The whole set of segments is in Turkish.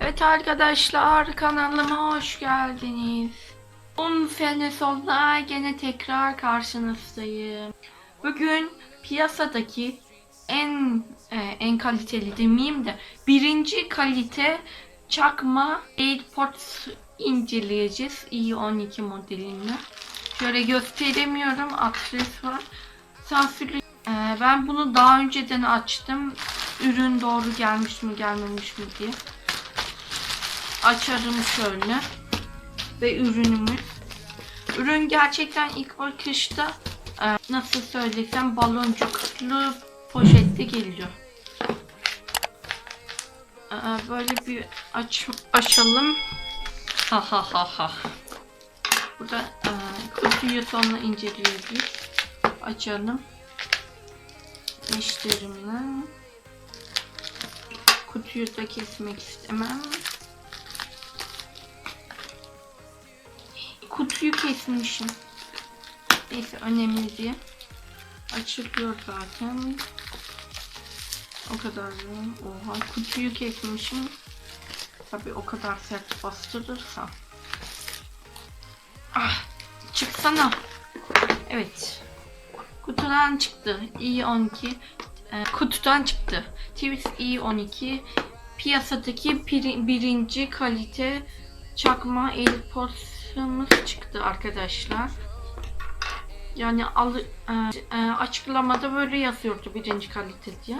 Evet arkadaşlar kanalıma hoş geldiniz. 10 sene sonra gene tekrar karşınızdayım. Bugün piyasadaki en e, en kaliteli demeyeyim de birinci kalite çakma AirPods inceleyeceğiz i12 modelini. Şöyle gösteremiyorum adres var. Sansürlü. E, ben bunu daha önceden açtım. Ürün doğru gelmiş mi gelmemiş mi diye açarım şöyle. Ve ürünümüz. Ürün gerçekten ilk bakışta e, nasıl söylesem baloncuklu poşette geliyor. E, böyle bir aç açalım. Ha ha ha ha. Burada e, kutuyu sonra inceleyebiliriz. Açalım. Müşterimle. Kutuyu da kesmek istemem. Kutuyu kesmişim. Neyse önemli değil. Açılıyor zaten. O kadar mı? Oha kutuyu kesmişim. Tabii o kadar sert bastırırsa. Ah çıksana. Evet. Kutudan çıktı. i12. Ee, kutudan çıktı. Twist i12 piyasadaki bir, birinci kalite çakma AirPods'ımız çıktı arkadaşlar. Yani al, e, e, açıklamada böyle yazıyordu birinci kalite diye.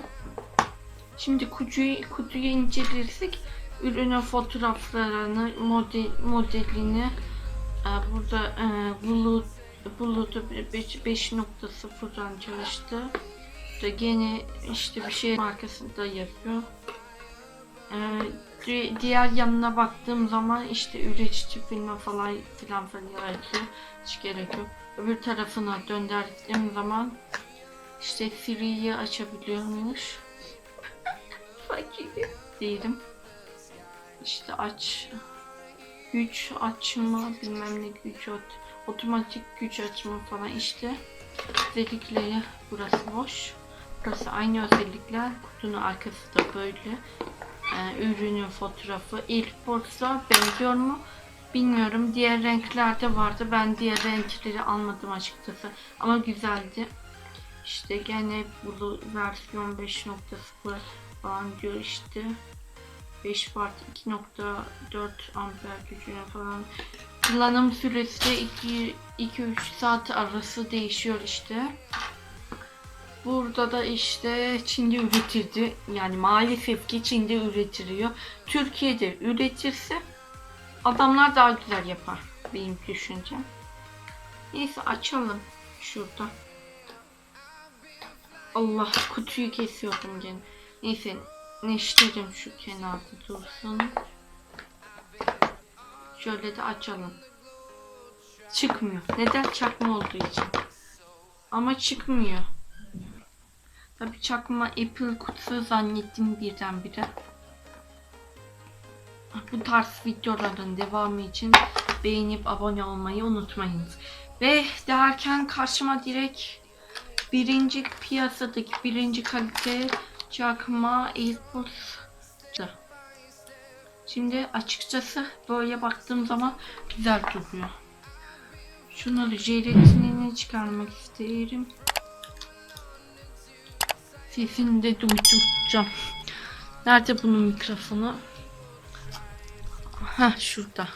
Şimdi kutuyu, kutuyu incelersek ürünün fotoğraflarını, model, modelini e, burada e, bulut bulutu 5.0'dan çalıştı. Da gene işte bir şey markasında yapıyor. Ee, di- diğer yanına baktığım zaman işte üretici firma falan filan falan yazıyor. Hiç gerek yok. Öbür tarafına döndürdüğüm zaman işte Siri'yi açabiliyormuş. Fakiri değilim. İşte aç güç açma bilmem ne güç ot- otomatik güç açma falan işte özellikleri burası boş. Burası aynı özellikler. Kutunun arkası da böyle e, ürünün fotoğrafı. AirPods'a benziyor mu? Bilmiyorum. Diğer renklerde vardı. Ben diğer renkleri almadım açıkçası. Ama güzeldi. İşte gene bu versiyon 5.0 falan diyor işte. 5 watt 2.4 amper gücüne falan. Kullanım süresi de 2-3 saat arası değişiyor işte. Burada da işte Çin'de üretildi. Yani maalesef ki Çin'de üretiliyor. Türkiye'de üretirse adamlar daha güzel yapar. Benim düşüncem. Neyse açalım şurada. Allah kutuyu kesiyordum gene. Neyse neşterim şu kenarda dursun. Şöyle de açalım. Çıkmıyor. Neden? Çakma olduğu için. Ama çıkmıyor. Tabii çakma Apple kutusu zannettim birdenbire. Bu tarz videoların devamı için beğenip abone olmayı unutmayınız. Ve derken karşıma direkt birinci piyasadaki birinci kalite çakma AirPods çıktı. Şimdi açıkçası böyle baktığım zaman güzel duruyor. Şunu jelatinini çıkarmak isterim. Sesini de durduracağım. Nerede bunun mikrofonu? Ha şurada.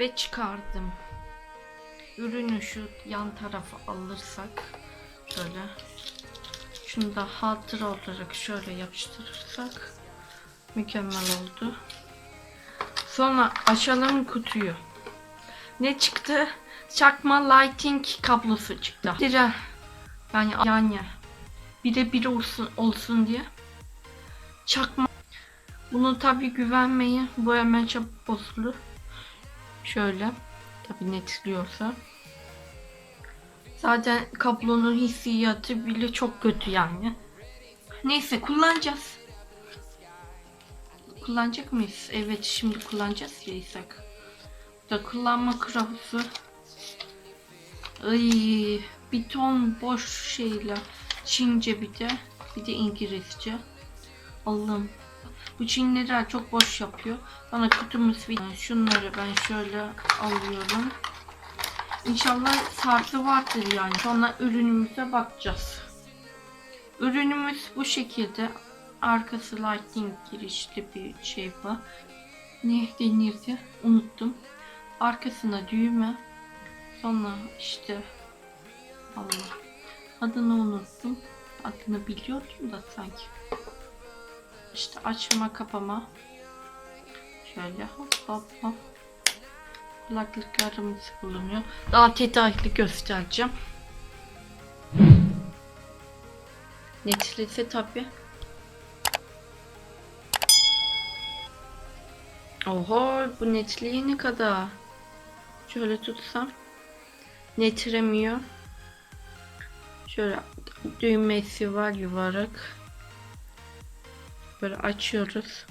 Ve çıkardım. Ürünü şu yan tarafa alırsak şöyle şunu da hatıra olarak şöyle yapıştırırsak mükemmel oldu. Sonra açalım kutuyu. Ne çıktı? Çakma lighting kablosu çıktı. Dire yani yani bire bir olsun olsun diye. Çakma. Bunu tabi güvenmeyin. Bu hemen çabuk bozulur. Şöyle. Tabi netliyorsa. Zaten kablonun hissiyatı bile çok kötü yani. Neyse kullanacağız. Kullanacak mıyız? Evet şimdi kullanacağız ya İshak. Da kullanma kılavuzu. Ay, bir ton boş şeyler. Çince bir de. Bir de İngilizce. Allah'ım. Bu Çinliler çok boş yapıyor. Bana kutumuz şunları ben şöyle alıyorum. İnşallah sarsı vardır yani. Sonra ürünümüze bakacağız. Ürünümüz bu şekilde. Arkası lighting girişli bir şey bu. Ne denirdi? Unuttum. Arkasına düğme. Sonra işte Allah. Adını unuttum. Adını biliyordum da sanki. İşte açma kapama. Şöyle hop hop hop. Kulaklıklarımız bulunuyor. Daha detaylı göstereceğim. Netlese tabi. Oho bu netliği ne kadar? Şöyle tutsam. Netremiyor. Şöyle düğmesi var yuvarlak. Böyle açıyoruz.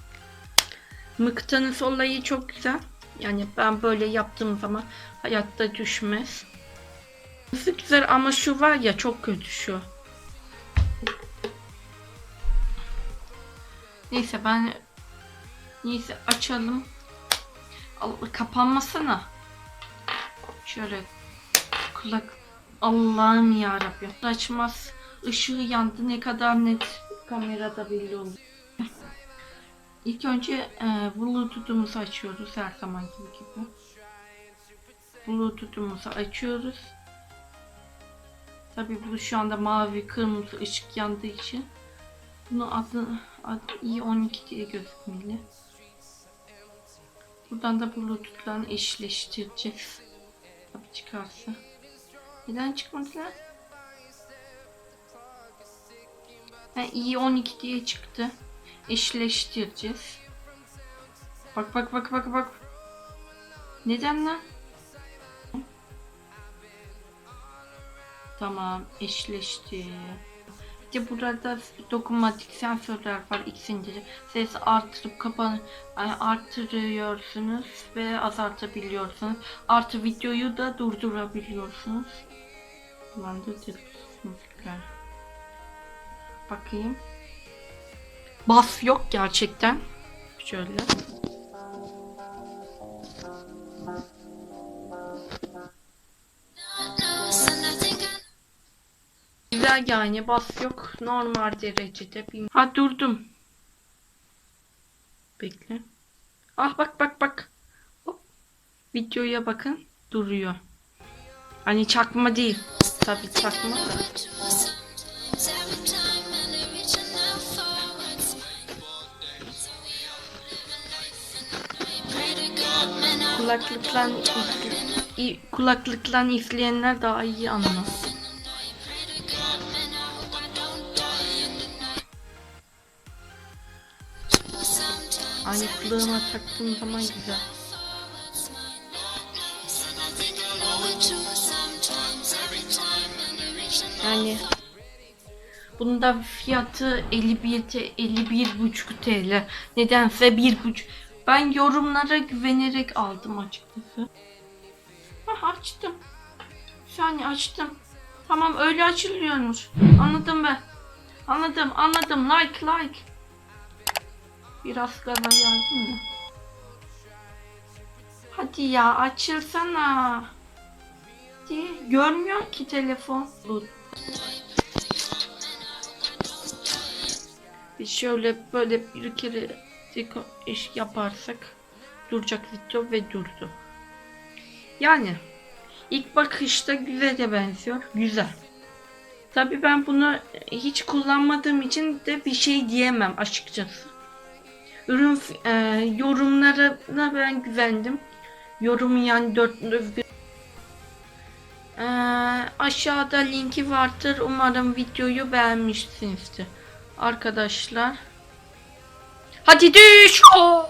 Mıknatıs olayı çok güzel. Yani ben böyle yaptığım zaman hayatta düşmez. Nasıl güzel ama şu var ya çok kötü şu. Neyse ben neyse açalım. Al, kapanmasana. Şöyle kulak Allah'ım ya Rabbim. Açmaz. Işığı yandı ne kadar net kamerada belli olur. İlk önce e, Bluetooth'umuzu açıyoruz her zaman gibi. Bluetooth'umuzu açıyoruz. Tabii bu şu anda mavi kırmızı ışık yandığı için bunu adı, adı i12 diye gözükmeli. Buradan da Bluetooth'la eşleştireceğiz. Tabii çıkarsa. Neden çıkmadılar? Ha, i12 diye çıktı. Eşleştireceğiz. Bak bak bak bak bak. Neden lan? Tamam eşleşti. Bir de burada dokunmatik sensörler var de. Ses artırıp kapan yani artırıyorsunuz ve azaltabiliyorsunuz. Artı videoyu da durdurabiliyorsunuz. Kullandırdık müzikler. Bakayım. Bas yok gerçekten. Şöyle. Güzel yani bas yok. Normal derecede. Ha durdum. Bekle. Ah bak bak bak. Hop. Videoya bakın. Duruyor. Hani çakma değil. Tabii çakma da. Kulaklıkla izle- kulaklıkla izleyenler daha iyi anlar. Ayıklığıma taktığım zaman güzel. Yani bunun da fiyatı 51 te- 51,5 TL. Nedense 1,5. Ben yorumlara güvenerek aldım açıkçası. Hah açtım. Bir açtım. Tamam öyle açılıyormuş. Anladım ben. Anladım anladım. Like like. Biraz gaza geldim mi? Hadi ya açılsana. Hadi. Görmüyor ki telefon. Biz şöyle böyle bir kere deko- iş yaparsak duracak video ve durdu. Yani ilk bakışta güzele benziyor. Güzel. Tabii ben bunu hiç kullanmadığım için de bir şey diyemem açıkçası. Ürün e, yorumlarına ben güvendim. Yorum yani dört e, aşağıda linki vardır. Umarım videoyu beğenmişsinizdir. Arkadaşlar. Hadi düş. Oh!